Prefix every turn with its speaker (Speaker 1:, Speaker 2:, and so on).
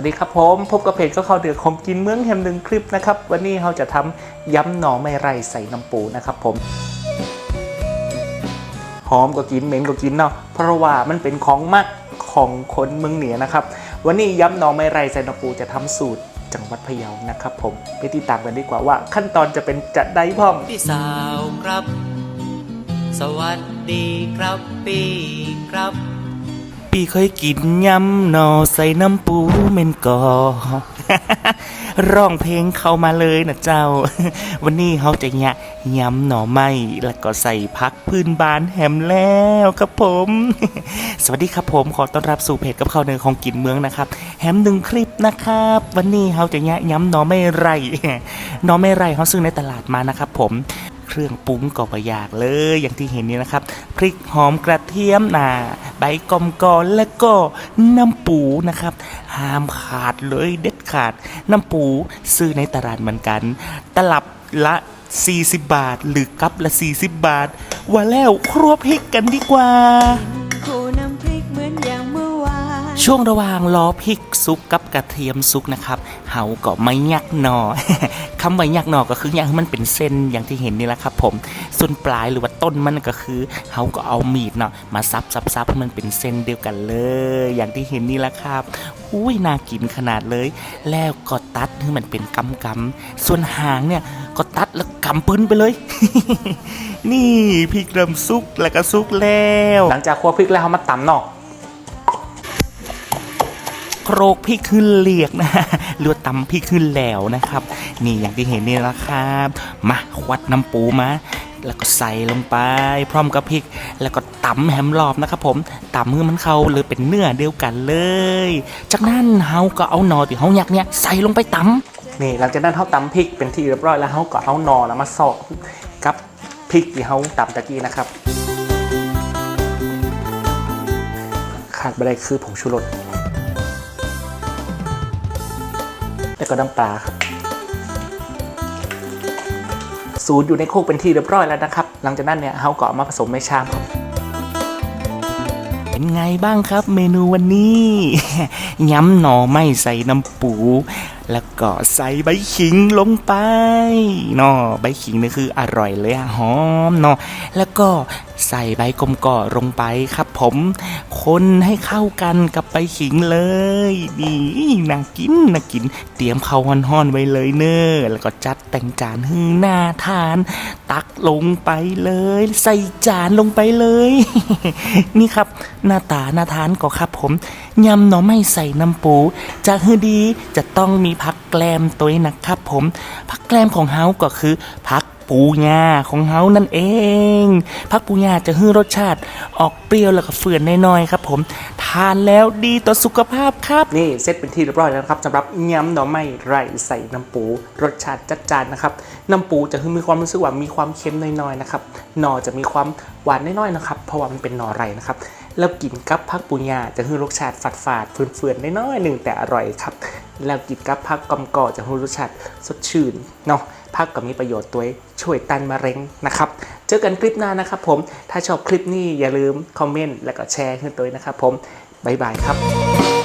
Speaker 1: วัสดีครับผมพบกับเพจก็เข้าวเดือดของกินเมืองแฮมหนึ่งคลิปนะครับ วันนี้เราจะทำยำหน่อไม่ไรใส่น้ำปูนะครับผมหอมก็กินเหม็นก็กินเนาะเพราะว่ามันเป็นของมักของคนเมืองเหนือนะครับ วันนี้ยำหน่อไม่ไรใส่น้ำปูจะทำสูตรจังหวัดพะเยานะครับ ผมไปติดตามกันดีกว่าว่า ขั้นตอนจะเป็นจะได้พ่อม
Speaker 2: พี่สาวครับ สวัสดีครับพี่ครับ
Speaker 1: ปีเคยกินยำหนอใส่น้ำปูเมนกอร้องเพลงเข้ามาเลยนะเจ้า วันนี้เขาจะยะยำหน่อไม้แล้วก็ใส่พักพื้นบ้านแฮมแล้วครับผม สวัสดีครับผมขอต้อนรับสู่เพจกับข้าวเนื้อของกินเมืองนะครับ แฮมหนึ่งคลิปนะครับ วันนี้เขาจะยะยำหน่อไม่ไรหน่อไม่ไรเขาซื้อในตลาดมานะครับผม เครื่องปรุงก็ประยากเลยอย่างที่เห็นนี่นะครับ พริกหอมกระเทียมนาใบกอมกอนแล้วก็น้ำปูนะครับ ห้ามขาดเลยเด็ดขาด น้ำปูซื้อในตลาดเหมือนกัน ตลับละ 40 บาท หรือกับละ 40 บาท ว่าแล้วครัวพริกกันดีกว่า ช่วงระหว่างรอพริกซุกกับกระเทียมซุกนะครับเฮาก็ไม่ยักหนอคำว่ายักหนอก็คืออย่างให้มันเป็นเส้นอย่างที่เห็นนี่แหละครับ ผมส่วนปลายหรือว่าต้นมันก็คือเฮาก็เอามีดเนาะมาซับซับซับให้มันเป็นเส้นเดียวกันเลย อย่างที่เห็นนี่แหละครับอุ้ยน่ากินขนาดเลย แล้วก็ตัดให้มันเป็นกำกำส่วนหางเนี่ยก็ตัดแล้วกำปืนไปเลย นี่พริกเริ่มซุกแล้วก็ซุกแล้ว หลังจากคั่วพริกแล้วเรามาตำเนาะ โครกพริกขึ้นเหลียกนะหรือว่าตำพริกขึ้นแล้วนะครับ นี่อย่างที่เห็นนี่แหละครับ มาควัดน้ำปูมาแล้วก็ใส่ลงไป พร้อมกับพริก แล้วก็ตำแฮมรอบนะครับผมตำให้มันเข้าเลยเป็นเนื้อเดียวกันเลย จากนั้นเฮาก็เอาหนอที่เฮายักเนี่ยใส่ลงไปตำนี่หลังจากนั้นเฮาตำพริกเป็นที่เรียบร้อยแล้วเฮาก็เอาหนอแล้วมาสอกกับพริกที่เฮาตำตะกี้นะครับขาดไปได้คือผงชูรส แล้วก็น้ำปลาครับสูตรอยู่ในโคกเป็นที่เรียบร้อยแล้วนะครับ หลังจากนั้นเนี่ยเฮาก็เอามาผสมในชามครับเป็นไงบ้างครับเมนูวันนี้ย้ำหน่อไม่ใส่น้ำปู แล้วก็ใส่ใบขิงลงไปนาะใบขิงนี่คืออร่อยเลยอะหอมนาะแล้วก็ ใส่ใบกลมก่อลงไปครับผม คนให้เข้ากันกับใบขิงเลยนี่น่ากินน่ากิน เตรียมข้าวห่อนๆไว้เลยเนอแล้วก็จัดแต่งจานให้น่าทาน ตักลงไปเลย ใส่จานลงไปเลย นี่ครับ หน้าตาน่าทานก็ครับผมยำหน่อไม้ใส่น้ำปูจะฮือดีจะต้องมีผักแกล้มตัวนี้นะครับผมผักแกล้มของเฮาก็คือผัก ปูญาของเฮานั่นเอง ผักปูญาจะฮือรสชาติ ออกเปรี้ยวแล้วก็เฟื่อนน้อยๆครับ ผม ทานแล้วดีต่อสุขภาพครับ นี่เซตเป็นที่เรียบร้อยแล้วครับสำหรับยำหน่อไม้ไร่ใส่น้ำปู รสชาติจัดจานนะครับ น้ำปูจะคือมีความรู้สึกว่ามีความเค็มน้อยๆนะครับ หน่อจะมีความหวานน้อยๆนะครับ เพราะว่ามันเป็นหน่อไรนะครับแล้วกินกับผักปุญาจะคือรสชาติฝาดฝาดๆเฟื่อนๆน้อยๆหนึ่งแต่อร่อยครับ แล้วกินกับผักกำกอจะคือรสชาติสดชื่นเนาะ พักก็มีประโยชน์ตัวช่วยตันมะเร็งนะครับ เจอกันคลิปหน้านะครับผม ถ้าชอบคลิปนี้อย่าลืมคอมเมนต์แล้วก็แชร์ขึ้นตัวนะครับผม บ๊ายบายครับ